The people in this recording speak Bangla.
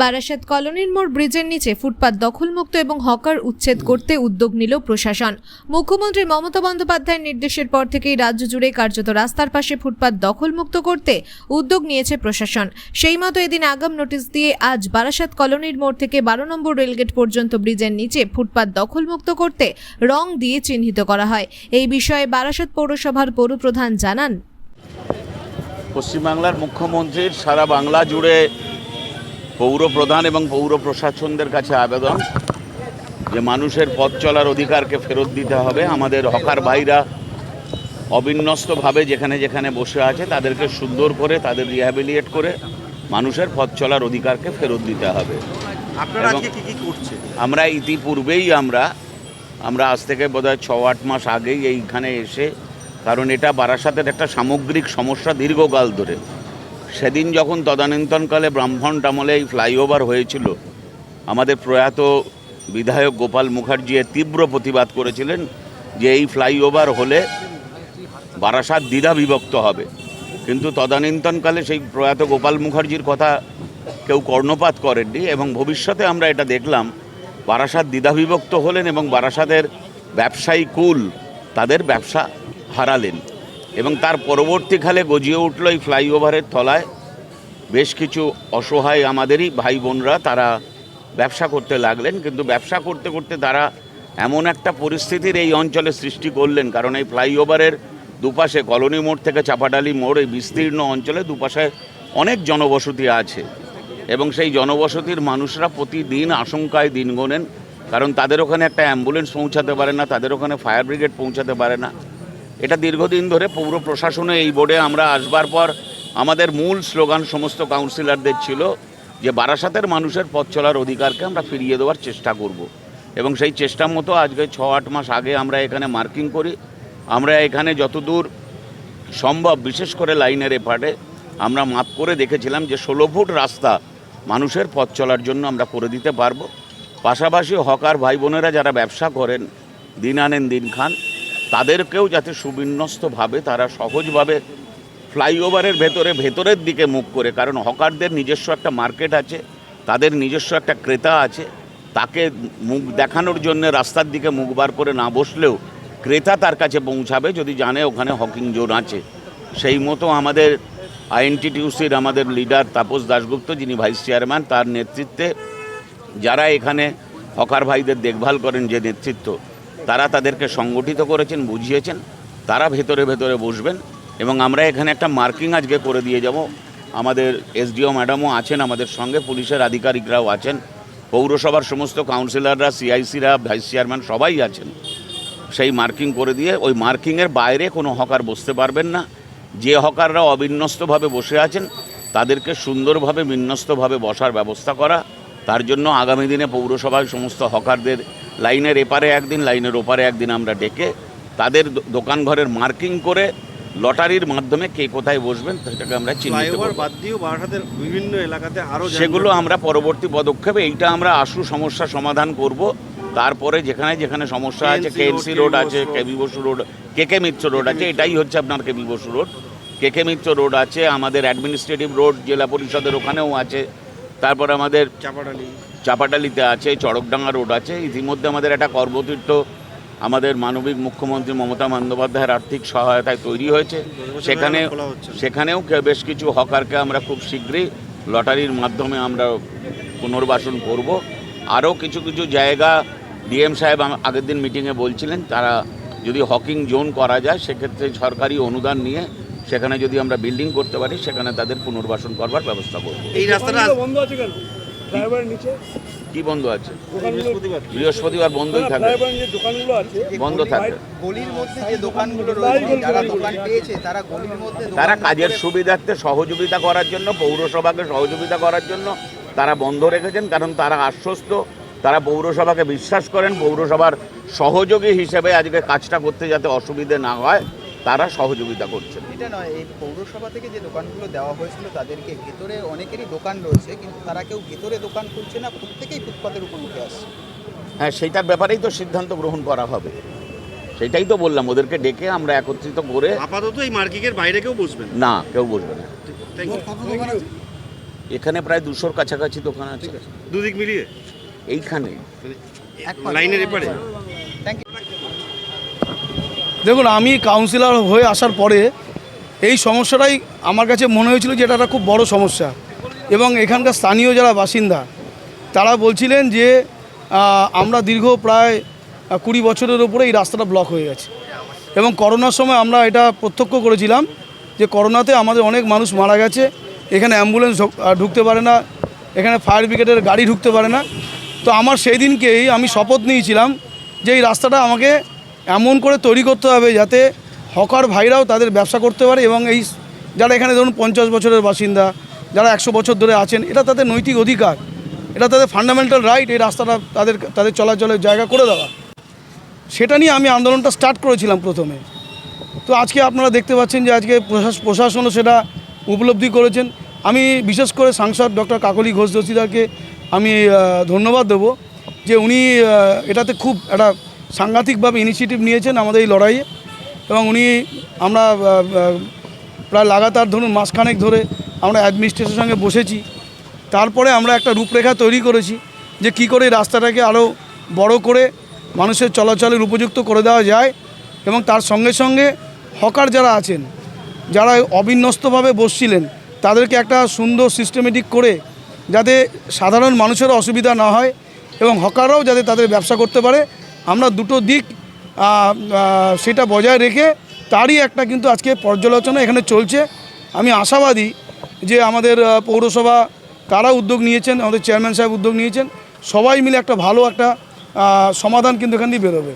বারাসাত কলোনির মোড় ব্রিজের নিচে ফুটপাত দখলমুক্ত এবং হকার উচ্ছেদ করতে উদ্যোগ নিল প্রশাসন। মুখ্যমন্ত্রী মমতা বন্দ্যোপাধ্যায়ের নির্দেশের পর থেকেই রাজ্য জুড়ে কার্যত রাস্তার পাশে ফুটপাত দখলমুক্ত করতে উদ্যোগ নিয়েছে প্রশাসন। সেই মতো এদিন আগাম নোটিশ দিয়ে আজ বারাসাত কলোনির মোড় থেকে বারো নম্বর রেলগেট পর্যন্ত ব্রিজের নিচে ফুটপাত দখলমুক্ত করতে রং দিয়ে চিহ্নিত করা হয়। এই বিষয়ে বারাসাত পৌরসভার পৌরপ্রধান জানান। পশ্চিমবাংলার মুখ্যমন্ত্রীর সারা বাংলা জুড়ে পৌর প্রধান এবং পৌর প্রশাসনদের কাছে আবেদন যে মানুষের পথ চলার অধিকারকে ফেরত দিতে হবে। আমাদের হকার ভাইরা অবিন্যস্তভাবে যেখানে যেখানে বসে আছে তাদেরকে সুন্দর করে তাদের রিহ্যাবিলিয়েট করে মানুষের পথ চলার অধিকারকে ফেরত দিতে হবে। আমরা ইতিপূর্বেই আমরা আমরা আজ থেকে বোধহয় ছ আট মাস আগেই এইখানে এসে কারণ এটা বারাসাতের একটা সামগ্রিক সমস্যা দীর্ঘকাল ধরে। সেদিন যখন তদানীন্তনকালে ব্রাহ্মণ টামলে এই ফ্লাইওভার হয়েছিল, আমাদের প্রয়াত বিধায়ক গোপাল মুখার্জি তীব্র প্রতিবাদ করেছিলেন যে এই ফ্লাইওভার হলে বারাসাত দ্বিধা বিভক্ত হবে। কিন্তু তদানীন্তনকালে সেই প্রয়াত গোপাল মুখার্জির কথা কেউ কর্ণপাত করেননি এবং ভবিষ্যতে আমরা এটা দেখলাম, বারাসাত দ্বিধাবিভক্ত হলেন এবং বারাসাতের ব্যবসায়ী কুল তাদের ব্যবসা হারালেন। এবং তার পরবর্তীকালে গজিয়ে উঠল এই ফ্লাইওভারের তলায়। বেশ কিছু অসহায় আমাদেরই ভাই বোনরা তারা ব্যবসা করতে লাগলেন, কিন্তু ব্যবসা করতে করতে তারা এমন একটা পরিস্থিতির এই অঞ্চলে সৃষ্টি করলেন, কারণ এই ফ্লাইওভারের দুপাশে কলোনি মোড় থেকে চাপাডালি মোড়, এই বিস্তীর্ণ অঞ্চলে দুপাশে অনেক জনবসতি আছে। এবং সেই জনবসতির মানুষরা প্রতিদিন আশঙ্কায় দিন গোনেন কারণ তাদের ওখানে একটা অ্যাম্বুলেন্স পৌঁছাতে পারে না, তাদের ওখানে ফায়ার ব্রিগেড পৌঁছাতে পারে না। এটা দীর্ঘদিন ধরে পৌর প্রশাসনে এই বোর্ডে আমরা আসবার পর আমাদের মূল স্লোগান সমস্ত কাউন্সিলরদের ছিল যে বারাসাতের মানুষের পথ চলার অধিকারকে আমরা ফিরিয়ে দেওয়ার চেষ্টা করব। এবং সেই চেষ্টা মতো আজকে ছ আট মাস আগে আমরা এখানে মার্কিং করি আমরা এখানে যতদূর সম্ভব, বিশেষ করে লাইনের এপারে, আমরা মাপ করে দেখেছিলাম যে ষোলো ফুট রাস্তা মানুষের পথ চলার জন্য আমরা করে দিতে পারব পাশাপাশি হকার ভাই বোনেরা যারা ব্যবসা করেন দিন আনেন দিন খান তাদেরকেও যাতে সুবিন্যস্তভাবে তারা সহজভাবে ফ্লাইওভারের ভেতরে, ভেতরের দিকে মুখ করে, কারণ হকারদের নিজস্ব একটা মার্কেট আছে, তাদের নিজস্ব একটা ক্রেতা আছে, তাকে মুখ দেখানোর জন্য রাস্তার দিকে মুখ বার করে না বসলেও ক্রেতা তার কাছে পৌঁছাবে যদি জানে ওখানে হকিং জোন আছে। সেই মতো আমাদের আইএনটিটিউসির আমাদের লিডার তাপস দাশগুপ্ত, যিনি ভাইস চেয়ারম্যান, তার নেতৃত্বে যারা এখানে হকার ভাইদের দেখভাল করেন যে নেতৃত্ব তারা তাদেরকে সংগঠিত করেছেন, বুঝিয়েছেন, তারা ভেতরে ভেতরে বসবেন এবং আমরা এখানে একটা মার্কিং আজকে করে দিয়ে যাব। আমাদের এসডিও ম্যাডামও আছেন আমাদের সঙ্গে, পুলিশের আধিকারিকরাও আছেন, পৌরসভার সমস্ত কাউন্সিলররা, সিআইসিরা, ভাইস চেয়ারম্যান সবাই আছেন। সেই মার্কিং করে দিয়ে ওই মার্কিংয়ের বাইরে কোনো হকার বসতে পারবেন না। যে হকাররা অবিন্যস্তভাবে বসে আছেন, তাদেরকে সুন্দরভাবে বিন্যস্তভাবে বসার ব্যবস্থা করা। তার জন্য আগামী দিনে পৌরসভায় সমস্ত হকারদের লাইনের এপারে একদিন লাইনের ওপারে একদিন আমরা ডেকে তাদের দোকান ঘরের মার্কিং করে লটারির মাধ্যমে কে কোথায় বসবেন সেটাকে আমরা চিহ্নিত বাদ দিয়েও বারাসাতের বিভিন্ন এলাকাতে আরও সেগুলো আমরা পরবর্তী পদক্ষেপে এইটা আমরা আশু সমস্যা সমাধান করব। তারপরে যেখানে যেখানে সমস্যা আছে কেএনসি রোড, আছে। K B Basu road K K Mitra road আছে এটাই হচ্ছে আপনার K B Basu road K K Mitra road আছে আমাদের অ্যাডমিনিস্ট্রেটিভ রোড জেলা পরিষদের ওখানেও আছে। তারপর আমাদের চাপাডালি চাপাটালিতে আছে চড়কডাঙ্গা রোড আছে। ইতিমধ্যে আমাদের একটা কর্মতীর্থ আমাদের মানবিক মুখ্যমন্ত্রী মমতা বন্দ্যোপাধ্যায়ের আর্থিক সহায়তায় তৈরি হয়েছে। সেখানে। সেখানেও বেশ কিছু হকারকে আমরা খুব শীঘ্রই লটারির মাধ্যমে আমরা পুনর্বাসন করব। আরও কিছু কিছু জায়গা ডিএম সাহেব আগের দিন মিটিংয়ে বলছিলেন তারা যদি হকিং জোন করা যায় সেক্ষেত্রে সরকারি অনুদান নিয়ে সেখানে যদি আমরা বিল্ডিং করতে পারি সেখানে তাদের পুনর্বাসন করবার ব্যবস্থা করব। এই রাস্তাটা বন্ধ আছে কেন? নিচে? কি বন্ধ আছে? বৃহস্পতিবার। বৃহস্পতিবার বন্ধই আছে বন্ধ থাকবে। গলির মধ্যে যে দোকানগুলো তাই রয়েছে বলব, যারা তাই দোকান বলব। পেয়েছে তারা গলির মধ্যে দোকান তারা বন্ধ কাজের সুবিধার্থে সহযোগিতা করার জন্য পৌরসভাকে সহযোগিতা করার জন্য তারা বন্ধ রেখেছেন কারণ তারা আশ্বস্ত তারা পৌরসভাকে বিশ্বাস করেন পৌরসভার সহযোগী হিসেবে আজকে কাজটা করতে যাতে অসুবিধে না হয়। তারা সহযোগিতা করছেন। এটা নয় এই পৌরসভা থেকে যে দোকানগুলো দেওয়া হয়েছিল তাদেরকে ভেতরে অনেকেরই দোকান রয়েছে কিন্তু তারা কেউ ভেতরে দোকান খুলছে না প্রত্যেকেই ফুটপাতের উপর উঠে আসছে। হ্যাঁ সেইটার ব্যাপারেই তো সিদ্ধান্ত গ্রহণ করা হবে। সেটাই তো বললাম ওদেরকে ডেকে আমরা একত্রিত করে আপাতত এই মার্কিংয়ের বাইরে কেউ বসবেন না। কেউ বসবে না। এখানে প্রায় দুশোর কাছাকাছি দোকান আছে। দুদিক মিলিয়ে? এইখানে। লাইনের এপারে? দেখুন, আমি কাউন্সিলর হয়ে আসার পরে এই সমস্যাটাই আমার কাছে মনে হয়েছিল যে এটা একটা খুব বড় সমস্যা। এবং এখানকার স্থানীয় যারা বাসিন্দা, তারা বলছিলেন যে আমরা দীর্ঘ প্রায় কুড়ি বছরের উপরে এই রাস্তাটা ব্লক হয়ে গেছে। এবং করোনার সময় আমরা এটা প্রত্যক্ষ করেছিলাম যে করোনাতে আমাদের অনেক মানুষ মারা গেছে। এখানে অ্যাম্বুলেন্স ঢুক- ঢুকতে পারে না, এখানে ফায়ার ব্রিগেডের গাড়ি ঢুকতে পারে না। তো আমার সেই দিনকেই আমি শপথ নিয়েছিলাম যে এই রাস্তাটা আমাকে এমন করে তৈরি করতে হবে যাতে হকার ভাইরাও তাদের ব্যবসা করতে পারে এবং এই যারা এখানে ধরুন পঞ্চাশ বছরের বাসিন্দা, যারা একশো বছর ধরে আছেন, এটা তাদের নৈতিক অধিকার। এটা তাদের ফান্ডামেন্টাল রাইট এই রাস্তাটা তাদের তাদের চলাচলের জায়গা করে দেওয়া। সেটা নিয়ে আমি আন্দোলনটা স্টার্ট করেছিলাম প্রথমে। তো আজকে আপনারা দেখতে পাচ্ছেন যে আজকে প্রশাস- প্রশাসনও সেটা উপলব্ধি করেছেন। আমি বিশেষ করে সাংসদ ডক্টর কাকলি ঘোষ দস্তিদারকে আমি ধন্যবাদ দেবো যে উনি এটাতে খুব একটা সাংঘাতিকভাবে ইনিশিয়েটিভ নিয়েছেন আমাদের এই লড়াইয়ে। এবং উনি আমরা প্রায় লাগাতার ধরুন মাসখানেক ধরে আমরা অ্যাডমিনিস্ট্রেশনের সঙ্গে বসেছি। তারপরে আমরা একটা রূপরেখা তৈরি করেছি যে কি করে রাস্তাটাকে আরও বড় করে মানুষের চলাচলের উপযুক্ত করে দেওয়া যায় এবং তার সঙ্গে সঙ্গে হকার যারা আছেন, যারা অবিন্যস্তভাবে বসছিলেন, তাদেরকে একটা সুন্দর সিস্টেমেটিক করে যাতে সাধারণ মানুষেরও অসুবিধা না হয় এবং হকাররাও যাতে তাদের ব্যবসা করতে পারে। আমরা দুটো দিক সেটা বজায় রেখে তারই একটা কিন্তু আজকে পর্যালোচনা এখানে চলছে। আমি আশাবাদী যে আমাদের পৌরসভা তারা উদ্যোগ নিয়েছেন, আমাদের চেয়ারম্যান সাহেব উদ্যোগ নিয়েছেন, সবাই মিলে একটা ভালো একটা সমাধান কিন্তু এখান দিয়ে বেরোবে।